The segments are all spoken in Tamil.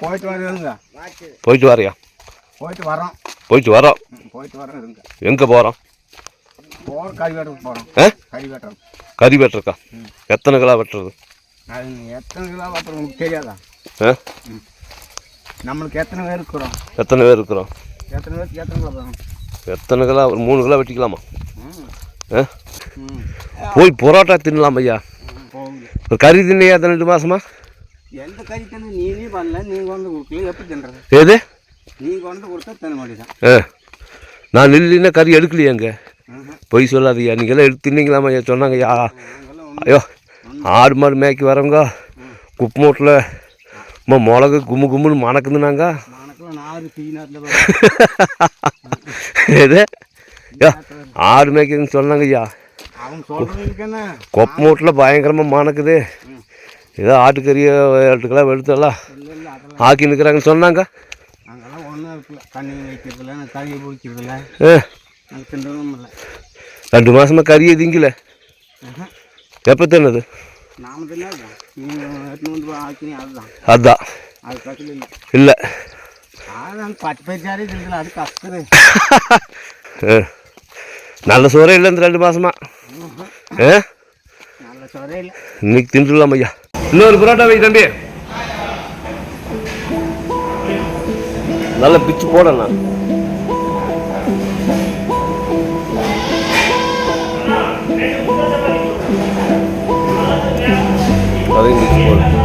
போயிட்டு வருங்க. போயிட்டு வரையா? போயிட்டு வரோம். போயிட்டு வரோம். போயிட்டு வரோம் இருங்க எங்கே போகிறோம் போகிற கறி வெட்டுறதுக்கு போகிறோம் ஆ? கறி வெட்டுறோம். கறி வெட்டுறக்கா எத்தனை கிலோ வெட்டுறது? அது எத்தனை கிலோ வெட்டுறோம் உங்களுக்கு தெரியாதா? ஆ? நம்மளுக்கு எத்தனை பேர் இருக்கிறோம்? எத்தனை பேர் இருக்கிறோம்? எத்தனை பேருக்கு எத்தனை கிலோ எத்தனை கிலோ ஒரு மூணு கிலோ வெட்டிக்கலாமா? ஆ? போய் பரோட்டா தின்னலாம் ஐயா. ஒரு கறி தின்னையா ரெண்டு மாசமா? எந்த கறி தண்ணி நீனே பண்ணல நீங்கள் கொண்டு கொடுக்கல எப்படி தின்றது? ஏது நீங்கள் கொண்டு கொடுத்தா தின மாட்டேதான் நான் இல்லைன்னா கறி எடுக்கலையாங்க பொய் சொல்லாதீங்க. நீங்களாம் எடுத்து தின்னீங்களாமா? ஐயா சொன்னாங்க ஒன்றும் ஐயோ ஆடு மாடு மேய்க்கி வரவங்க குப்பை மூட்டில் மிளகு கும்மு கும்முன்னு மணக்குதுனாங்க எது? ஆடு மேய்க்குதுன்னு சொன்னாங்க ஐயா. கொப்பை மூட்டில் பயங்கரமாக மணக்குது. ஏதோ ஆட்டுக்கறியை இல்லை அதெல்லாம் ஆக்கி நிற்கிறாங்கன்னு சொன்னாங்க. அங்கெல்லாம் ஒன்றும் இருக்கல தண்ணி வைக்கிறதில்ல கறியை பிடிக்கிறதில்ல தின்றதும் இல்லை. ரெண்டு மாதமாக கறியை திங்கல. எப்போ தின்னது? நாம தின்னாது? அதுதான் அதுதான். அது. பக்கத்தில் இல்லை. நல்ல சோறே இல்லை இந்த ரெண்டு மாதமா ஆ நல்ல சோறே இல்லை இன்னைக்கு தின்றுலாம் ஐயா. இன்னொரு புரோட்டா வை தம்பி. நல்ல பிச்சு போடலாம் அதையும் பிச்சு போடணும்.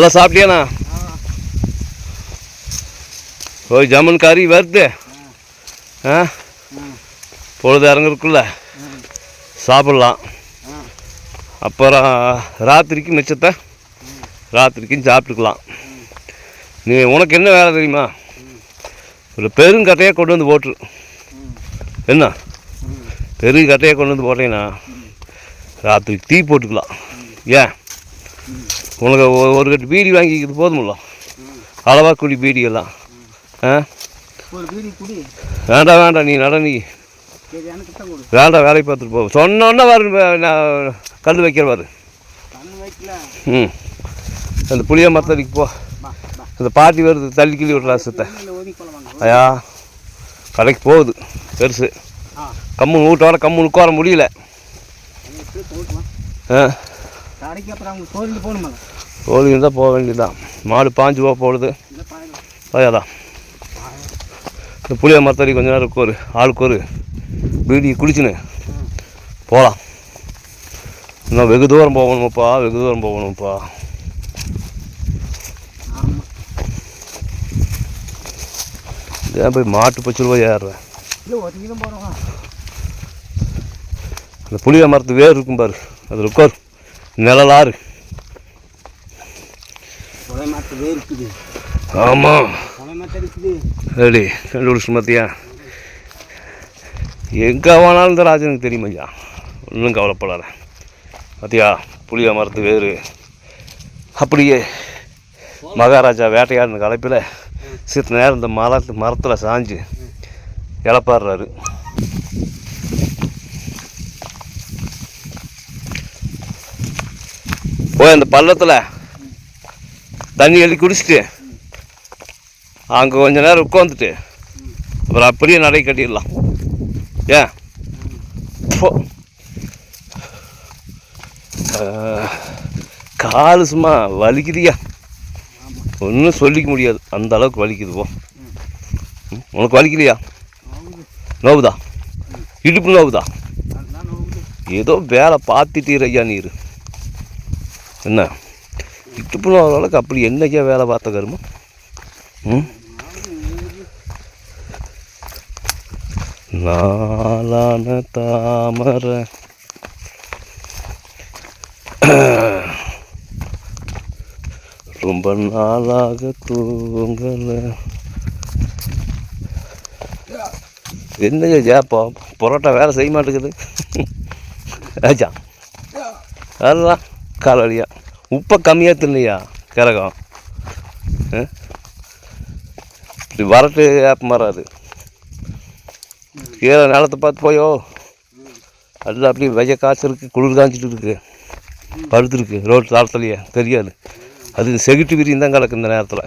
நல்லா சாப்பிட்டியாண்ணா? ஓய் ஜம்மன் கறி வருது. ஆ? பொழுது இறங்குறதுக்குள்ள சாப்பிட்லாம். அப்புறம் ராத்திரிக்கு மிச்சத்தை ராத்திரிக்கும் சாப்பிட்டுக்கலாம். நீ உனக்கு என்ன வேலை தெரியுமா? ஒரு பெருங்கட்டையாக கொண்டு வந்து போட்டுரு. என்ன? பெருங்கட்டையாக கொண்டு வந்து போட்டீங்கன்னா ராத்திரிக்கு டீ போட்டுக்கலாம். ஏன்? உனக்கு ஒரு கட்டு பீடி வாங்கிக்கிறது போதுமில்ல. அளவாக குடி பீடியெல்லாம். ஆ? வேண்டாம் வேண்டாம் நீ நட நீ. வேண்டாம் வேலைக்கு பார்த்துட்டு போ. சொன்னோன்னா வரு கல் வைக்கிறவாரு ம். அந்த புளிய மரத்தடிக்கு போ. அந்த பாட்டி வருது தள்ளி கிள்ளி விட்றா சித்த ஐயா கடைக்கு போகுது பெருசு. கம்மு வீட்டோட கம்முன்னு உட்கார முடியல. ஆ. கடைக்கு அப்புறம் அவங்க போகணுமா? இருந்தால் போக வேண்டியதுதான். மாடு பாஞ்சு போக பாயலாம் அதான் இந்த புளிய மரத்தடி கொஞ்ச நேரம் உட்காரு ஆளுக்கு ஒரு பீடி குடிச்சுன்னு. போகலாம் இன்னும் வெகு தூரம் போகணுமாப்பா வெகு தூரம் போகணும்ப்பா. ஏன் போய் மாட்டு பச்சு ரூபாய் ஏறுறேன் தான் அந்த புளிய மரத்து வேர் இருக்கும் பாரு. அதில் உட்காரு நிழலாறு. ஆமாம் ரெடி கண்டுபிடிச்சு பார்த்தியா எங்கே வேணாலும் இந்த ராஜனுக்கு தெரியும் ஐயா. ஒன்றும் கவலைப்படாத. பார்த்தியா புளிய மரத்து வேறு. அப்படியே மகாராஜா வேட்டையாடின கலைப்பில் சித்த நேரம் இந்த மரத்து மரத்தில் சாஞ்சு இழப்பாடுறாரு போய் அந்த பள்ளத்தில் தண்ணி எழுதி குடிச்சிட்டு அங்கே கொஞ்ச நேரம் உட்காந்துட்டு அப்புறம் அப்படியே நடை கட்டிடலாம். ஏன்? போ. காலு சும்மா வலிக்குதியா ஒன்றும் சொல்லிக்க முடியாது. அந்த அளவுக்கு வலிக்குது போ. உனக்கு வலிக்கலையா? நோவுதா? இடுப்பு நோவுதா? ஏதோ வேலை பார்த்துட்டீர் ஐயா நீர் என்ன? இடுப்பு நோவுற அளவுக்கு அப்படி என்னைக்கா வேலை பார்த்த கருமா? ம்? நாளான தாமரை. ரொம்ப நாளாக தூங்கல. என்ன ஜாப்பா பரோட்டா வேலை செய்ய மாட்டேங்குது. ராஜா அதுதான் கால் வலியா உப்பை கம்மியாக தின்னையா கரகம். இப்படி வரட்டு ஆப் மாறாது கீழே நிலத்தை பார்த்து போயோ. அதில் அப்படியே வெய்ய இருக்குது குளிர் காய்ச்சிட்டு இருக்கு. படுத்துருக்கு ரோட்டு தாளத்துலையே தெரியாது. அது செகிட்டு விரியும் தான் கிடக்கு இந்த நேரத்தில்.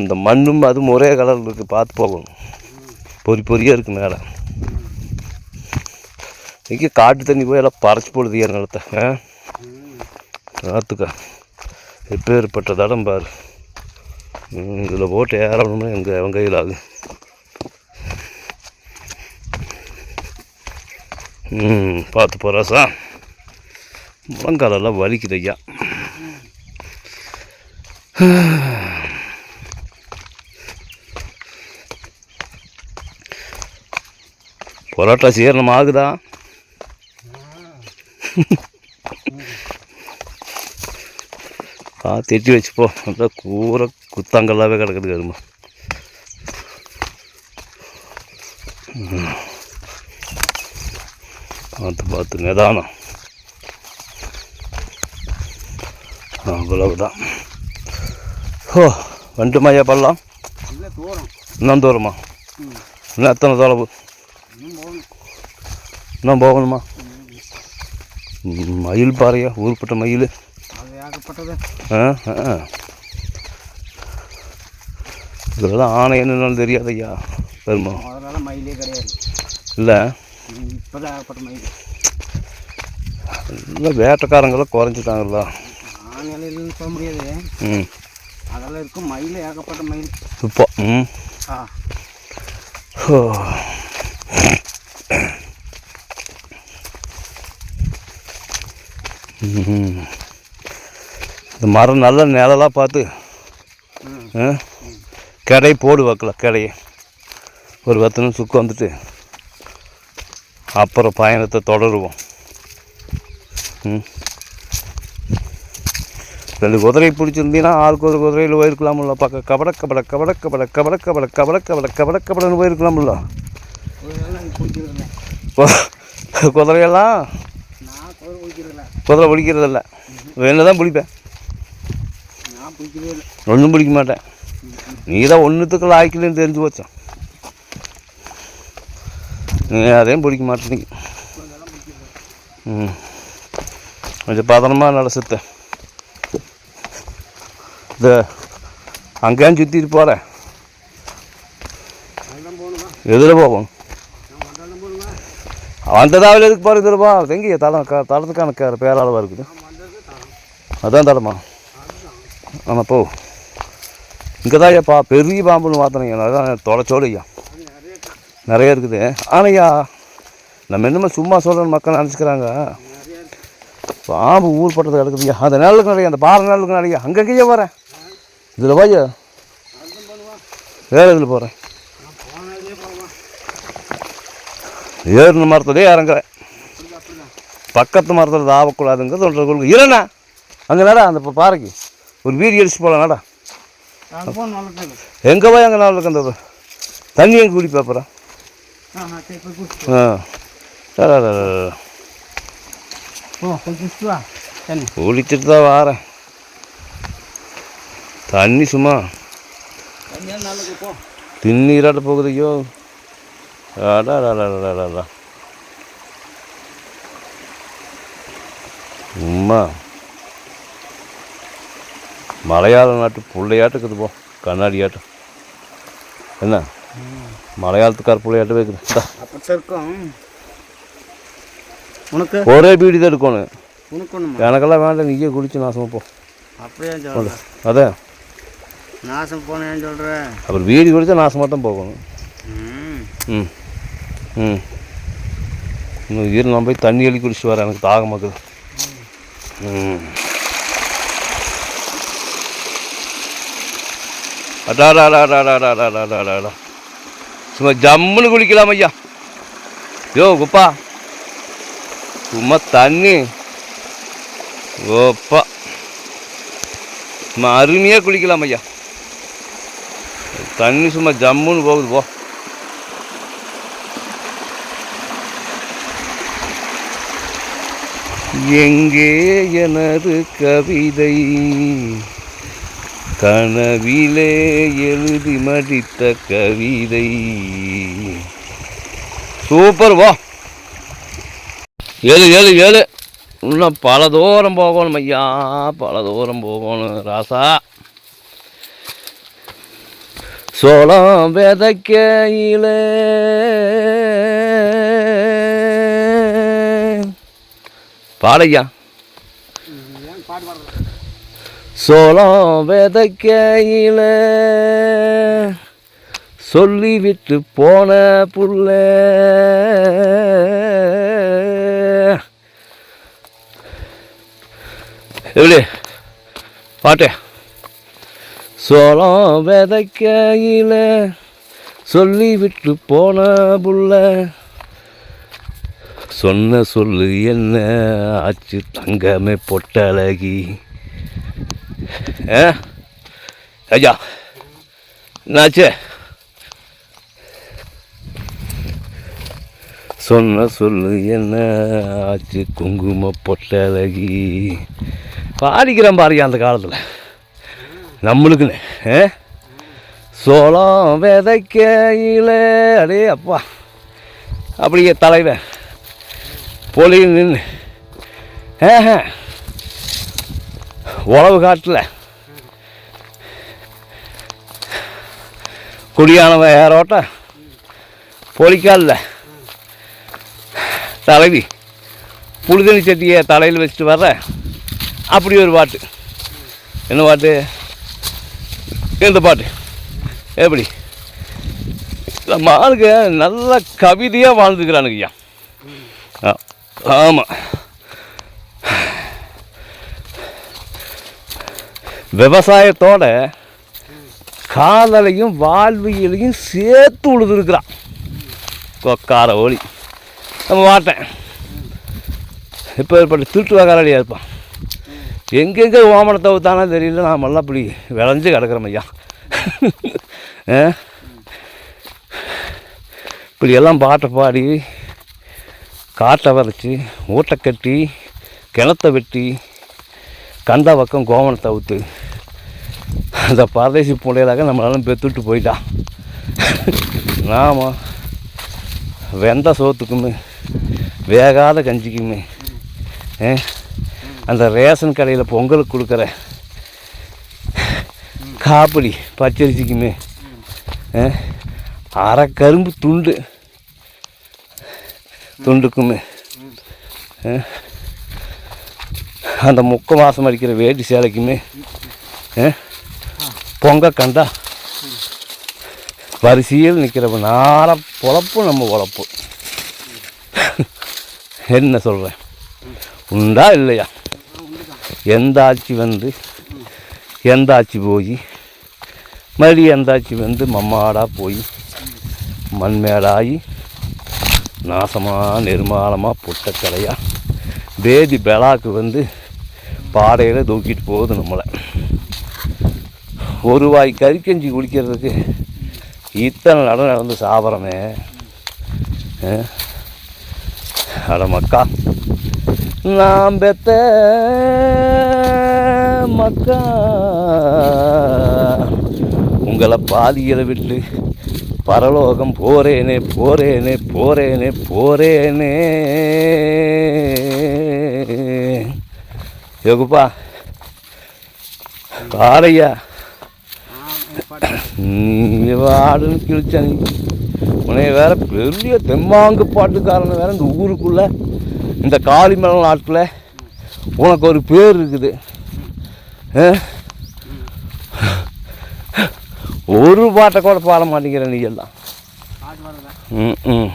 இந்த மண்ணும் அதுவும் ஒரே கலரில் இருக்குது பார்த்து போகணும். பொறி பொறியாக இருக்குது மேலே. இங்கே காட்டு தண்ணி போய் எல்லாம் பறச்சு போடுது ஏன் நிலத்தை ஆ? பார்த்துக்க எப்பேற்பட்ட தடம் பாரு இதில் போட்டு ஏறணும்னா எங்கள் அவன் கையில் ஆகுது ம் பார்த்து போகிறாசா முழங்காலெல்லாம் வலிக்குது ஐயா. பொரோட்டா சீரணம் ஆகுதா பார்த்து எட்டி வச்சுப்போ. நல்லா கூரை குத்தாங்கல்லாவே கிடக்குது கருமா. பார்த்து பார்த்து நிதானம். அவ்வளவுதான். ஓ இல்லை தூரம். இன்னும் தூரமா? இன்னும் எத்தனை தொலைவு இன்னும் போகணும்? மயில் பாறையா? ஊருப்பட்ட மயில். ஆ ஆ. இதெல்லாம் ஆணை என்னன்னு தெரியாது ஐயா பெருமா? முதல்ல மயிலே கிடையாது. இல்லை? இப்போ தான் ஏகப்பட்ட மயில். இல்லை வேட்டைக்காரங்களாம் குறைஞ்சிட்டாங்கல்ல. ஆணையிலன்னு சொல்ல முடியாது. ம். அதெல்லாம் இருக்கும். மயில் ஏகப்பட்ட மயில். இப்போ ம். ஆ. ஹோ. இந்த மரம் நல்ல நிழலாக பார்த்து? கடை போடு வைக்கல கடையை. ஒரு பத்து நிமிஷம் சுக்கு வந்துட்டு அப்புறம் பயணத்தை தொடருவோம். ரெண்டு குதிரை பிடிச்சிருந்தீங்கன்னா ஆளுக்கு ஒரு குதிரையில் போயிருக்கலாம்ல. பக்க கபட கபட கபட கபட கபட கபட கபட கபட கபட கபடன்னு போயிருக்கலாம்ல. குதிரையெல்லாம் முதல்ல பிடிக்கிறதில்ல. வேணும் தான் பிடிப்பேன்? ஒன்றும் பிடிக்க மாட்டேன். நீ தான் ஒன்றுத்துக்குள்ள ஆய்க்கலன்னு தெரிஞ்சு போச்சோம் நீ அதையும் பிடிக்க மாட்டேங்க ம். கொஞ்சம் பதனமாக நல்லா சுத்த. இது அங்கேயும் சுற்றிட்டு போகிறேன் எதில் போவோம் அந்த தாவில் எதுக்கு பாருங்க தெரியுமா? போ தளம் க தளத்துக்கான க இருக்குது. அதான் தளமா? அதுதான் ஆமாம் போ. இங்கே தான் ஐயா பெரிய பாம்புன்னு மாற்றினீங்க அதான் தொலைச்சோடு ஐயா. நிறைய இருக்குது. ஆனால் ஐயா நம்ம என்னமோ சும்மா சொல்கிற மக்கள் நினச்சிக்கிறாங்க. பாம்பு ஊர் பட்டது கிடக்குதுங்க அந்த நிழலுக்கு நிறைய அந்த பாறை நிழலுக்கு நிறைய அங்கங்கேயே வரேன் இதில் வாயா வேறு இதில் போகிறேன் ஏறின மரத்துலேயே இறங்குறேன். பக்கத்து மரத்தில் தாவக்கூடாதுங்கிறது ஒன்றரை கொள்கை. இல்லைண்ணா அங்கே நடா அந்த இப்போ பாறைக்கு. ஒரு வீடு அடிச்சு போகலாம் நடா. எங்கே போய் அங்கே நல்லா அந்த தண்ணி எங்கே குடி பார்ப்பறேன் ஆ குளிச்சுட்டு தான் வாரேன். தண்ணி சும்மா திண்ணீராட்ட போகுது ஐயோ. அடா அடா. சும்மா மலையாள நாட்டு பிள்ளையாட்டுக்குது போ கண்ணாடியாட்டம் என்ன? மலையாளத்துக்கார பிள்ளையாட்டம் இருக்கும். உனக்கு? ஒரே பீடி தான் எடுக்கணும். எனக்கெல்லாம் வேண்டாம் நீயே குடிச்சு நாசமாக போ. அப்படியே அதான் நாசம் போனேன்னு சொல்கிறேன் அப்புறம் வீடு குடிச்சா நாசமாக தான் போகணும் ம். ம். இன்னும் இரு நான் போய் தண்ணி அள்ளி குடிச்சு வரேன் எனக்கு தாகமாக இருக்குது ம். அடாடாடாடாடாடாடாடாடா சும்மா ஜம்முன்னு குளிக்கலாம் ஐயா. யோ குப்பா. சும்மா தண்ணி. ஓப்பா. சும்மா அருமையாக குளிக்கலாம் ஐயா. தண்ணி சும்மா ஜம்முன்னு போகுது போ. எங்கே எனது கவிதை? கனவிலே எழுதி மடித்த கவிதை. சூப்பர் வா. ஏழு ஏழு ஏழு. இன்னும் பல தூரம் போகணும் ஐயா பல தூரம் போகணும் ராசா. சோளம் விதைக்கையிலே பாடையா சோளம் விதைக்கையில சொல்லிவிட்டு போன புள்ள. எப்படி? பாட்டு. சோளம் விதைக்கையில சொல்லிவிட்டு போன புள்ள. சொன்ன சொல்லு என்ன ஆச்சு தங்கமே பொட்டழகி ஏ ஐயா என்னாச்சு? சொன்ன சொல்லு என்ன ஆச்சு குங்கும பொட்டழகி பாடிக்கிறேன் பாருங்க அந்த காலத்தில். நம்மளுக்குன்னு ஏ சோளம் விதைக்கையில் அடே அப்பா அப்படியே தலைவன். பொலியில் நின்று ஏஹ. உழவு காட்டில். குடியானவன் ஏரோட்ட பொலிக்காலில். தலைவி புழுதணி சட்டியை தலையில் வச்சுட்டு வர்ற. அப்படி ஒரு பாட்டு. என்ன பாட்டு? இந்த பாட்டு? எப்படி? நம்ம ஆளுங்க நல்ல கவிதையாக வாழ்ந்துக்கிறானுங்கய்யா. ஆமாம் விவசாயத்தோட காதலையும் வாழ்வியலையும் சேர்த்து உழுதுருக்குறான். கொக்கார ஒளி நம்ம மாட்டேன் இப்போ ஏற்பட்ட திருட்டு வகாரடியாக இருப்பான். எங்கெங்கே ஓமனத்தை ஊத்தானோ தெரியல நாமெல்லாம் இப்படி விளைஞ்சு கிடக்குறோம் ஐயா. ஆ? இப்படி எல்லாம் பாட்டை பாடி காட்டை வரைச்சி ஊட்டை கட்டி கிணத்த வெட்டி கண்ட பக்கம் கோவணத்தை ஊற்று அந்த பரதேசி பிள்ளைகளாக நம்மளால பெத்துட்டு போயிட்டான் நாம் வெந்த சோத்துக்குமே வேகாத கஞ்சிக்குமே அந்த ரேஷன் கடையில் பொங்கலுக்கு கொடுக்குற காப்படி பச்சரிசிக்குமே அரை கரும்பு துண்டு துண்டுக்குமே அந்த முக்க மாதம் அடிக்கிற வேட்டி சேலைக்குமே பொங்க கண்டா வரிசையில் நிற்கிறப்ப நார பொழப்பு நம்ம பொழப்பு என்ன சொல்கிறேன் உண்டா இல்லையா? எந்த ஆட்சி வந்து எந்த ஆட்சி போய் மறுபடியும் எந்த ஆட்சி வந்து மம்மாடாக போய் மண்மேடாகி நாசமாக நெருமாலமாக புட்டக்கலையாக பேதி பெலாக்கு வந்து பாடையில் தூக்கிட்டு போகுது நம்மளை. ஒரு வாய் கறிக்கஞ்சி குடிக்கிறதுக்கு இத்தனை நடம் நடந்து சாப்பிட்றமே. அட மக்கா நாம் பெத்த மக்கா. உங்களை பாதிகளை விட்டு பரலோகம் போறேனே போறேனே போறேனே போறேனே. யோகுப்பா வாடையா நீ வாடுன்னு கிழிச்ச நீ. வேற பெரிய தெம்மாங்கு பாட்டுக்காரன் வேற இந்த ஊருக்குள்ள இந்த காளிமலை நாட்டில் உனக்கு ஒரு பேர் இருக்குது. ஆ? ஒரு பாட்டை கூட பாட மாட்டேங்கிற நீ எல்லாம். ம் ம்.